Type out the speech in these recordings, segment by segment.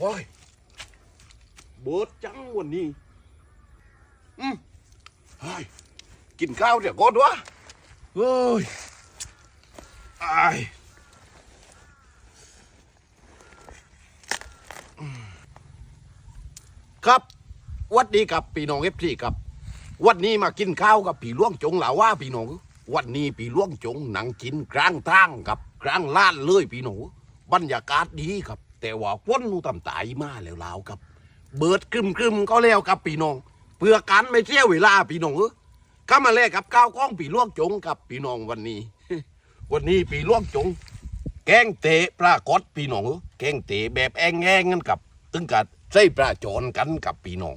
โอ้ยเบิดจังวันนี้ อืมเฮ้ยกินข้าวเดี๋ยวก่อนวะเฮ้ยไอายอืมครับหวัดดีกับพี่น้องเอฟซีครับ วันนี้มากินข้าวกับพี่ล่วงจงหล่าว่าพี่น้องวันนี้พี่ล่วงจงหนังกินกลางทางกับกลางล้านเลยพี่น้องบรรยากาศดีครับ แต่ว่าฝนนูต่ำตายมาแล้วลาวครับ เบิดกึมกึมๆก็แล้วครับพี่น้อง เพื่อกันไม่เสียเวลาพี่น้องเออก็มาแลกกับข้าวกล้องพี่ล่วงจงกับพี่น้องวันนี้ วันนี้พี่ล่วงจง แกงเตะปลากดพี่น้องเออแกงเตะแบบแองแงกันกับ ตึงกับใส่ปลาโจรกันกับพี่น้อง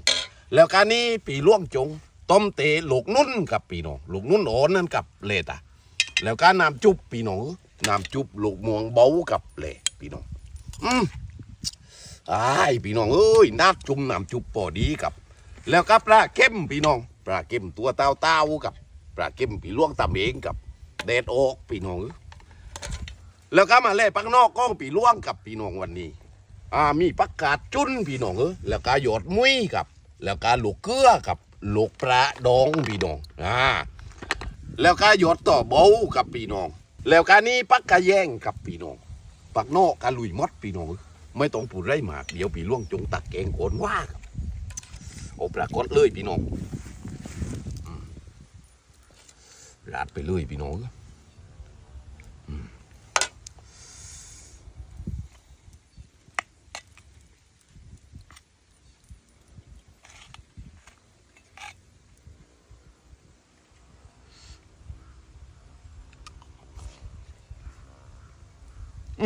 แล้วการนี้ปีลวงจงต้มเตะหลกนุ่นกับปีน้องหลกนุ่นโอนนั่นกับเลตะแล้วการน้ำจุบปีน้องน้ำจุบหลกม่วงเบากับเลพี่น้อง อืมไอ้ายพี่น้องเอ้ยนักจุ่มน้ำจุบพอดีกับ แล้วก็ปลาเข้มพี่น้องปลาเข้มตัวเต้าเต้ากับปลาเข้มปีล่วงตำเองกับเดดโอกพี่น้องแล้วก็มาเล่ปักนอกก้องปีล่วงกับพี่น้องวันนี้อ่ามีปักกาดจุนพี่น้องเออแล้วก็หยดมุ้ยกับ แล้วก็ลูกเกลือกับลูกปลาดองพี่น้องอ่าแล้วก็หยดต่อเบากับพี่น้อง แล้วก็นี่ปักกะแยงกับพี่น้อง ปักนอกกะลุยมดพี่น้องไม่ต้องปูไรมากเดี๋ยวพี่ล่วงจงตักแกงโคนว่าครับโอปรากฏเลยพี่น้องราดไปเลยพี่น้องครับ พี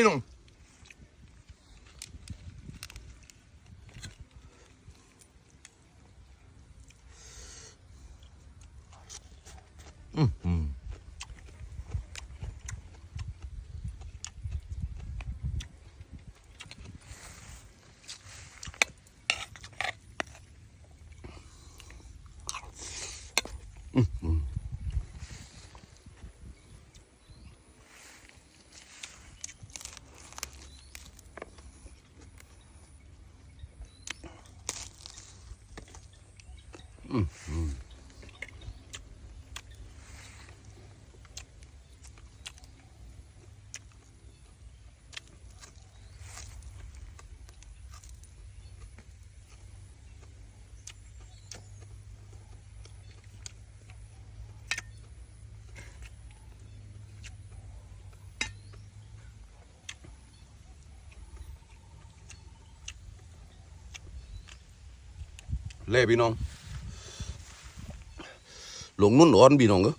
่น้องอื เล่พี่น้อง หลงนุ่นอ่อนพี่น้องก็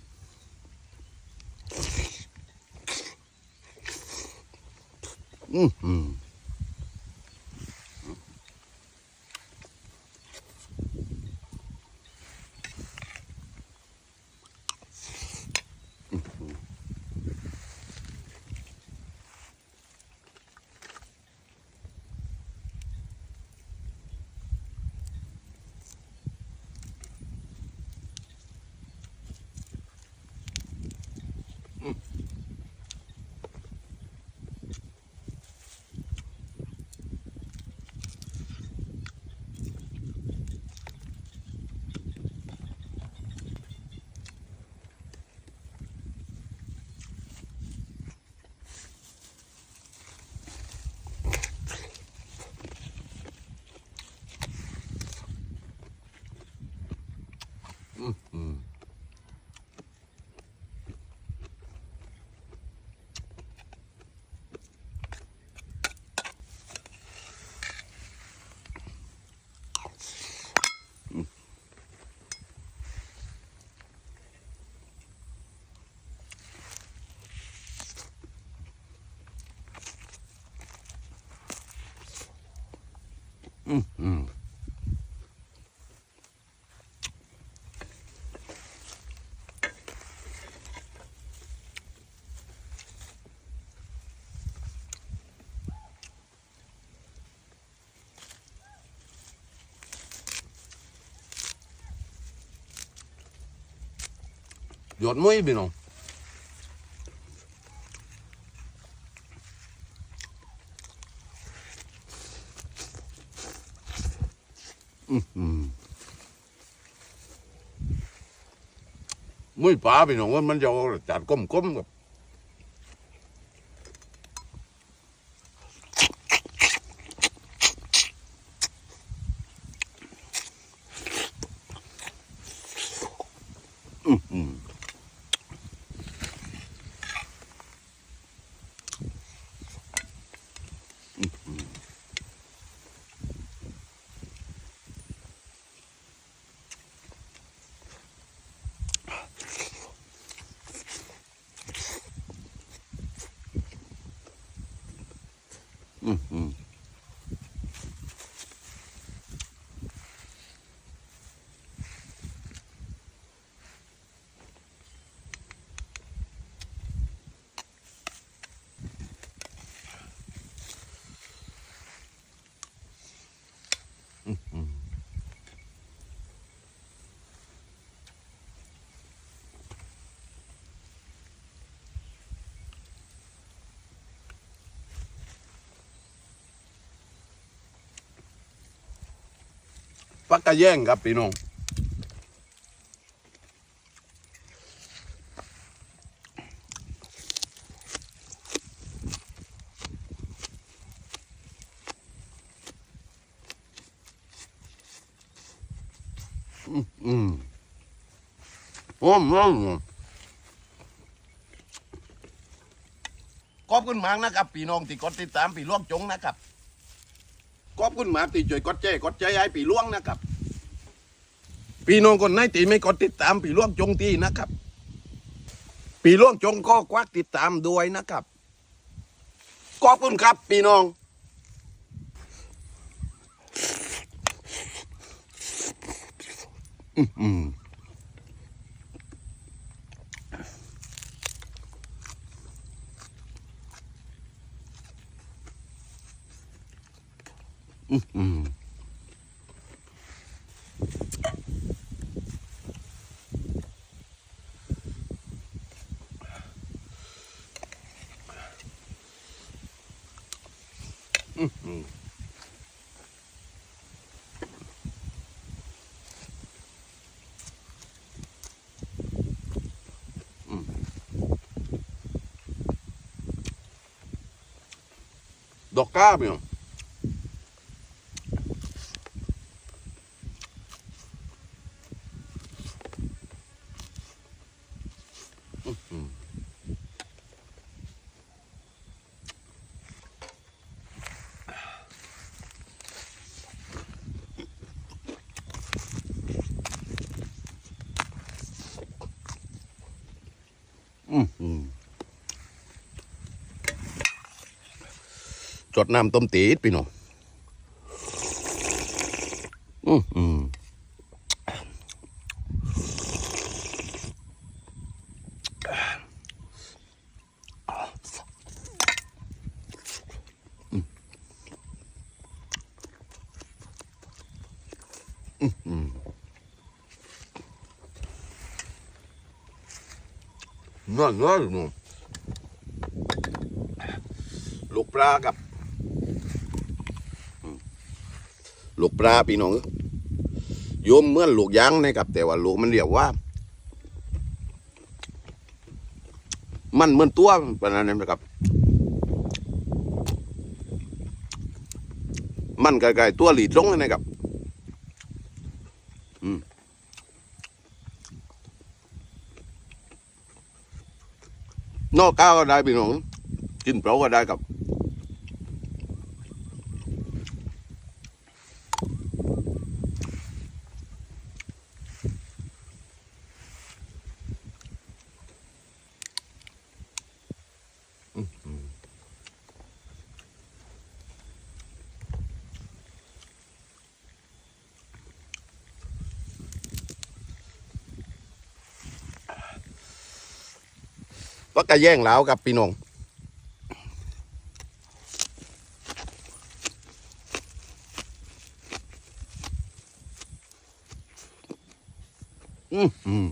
อืม ยอดมวยพี่น้องมวยป่าพี่น้องว่ามันจะจัดก้มๆกับ ปักกะแย่งครับพี่น้องอืมอืมโอ้โหขอบคุณมากนะครับพี่น้องที่กดติดตามพี่ล่วงจงนะครับ ขอบคุณมากที่ช่วยกดแจ้กดใจไอ้ปีล่วงนะครับพี่น้องคนไหนที่ไม่กดติดตามปีล่วงจงตีนะครับ ปีล่วงจงก็ควักติดตามด้วยนะครับขอบคุณครับพี่น้องอืม อืมอืม ดอกก้าพี่น้องอื้อหืออื้อหือ จ ดน้ำต้มตีดพี่น้องอืมอืมนั่นนั่นนู่นลูกปลากับ ลูกปลาพี่น้องโยมเมื่อนลูกยางนะครับแต่ว่าลูกมันเรียกว่า มันเหมือนตัวประมาณนั้นนะครับ มันไกลๆตัวหลีตรงเลยนะครับ อืมนอกก้าวก็ได้พี่น้องกินเปล่าก็ได้ครับ ปักกะแย่งแล้วกับพี่น้อง อืมอืม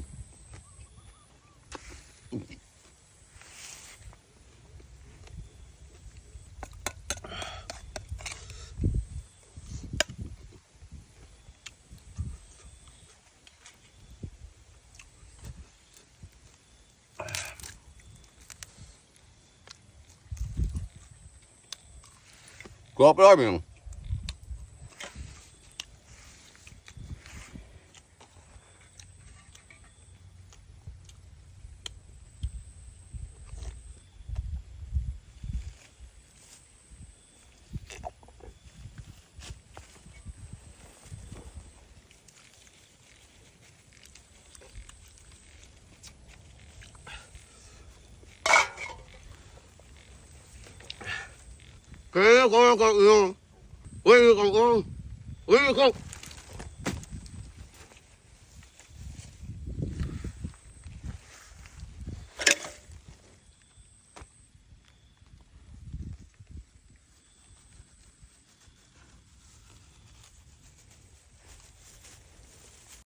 กรอ บร้อยมึงเ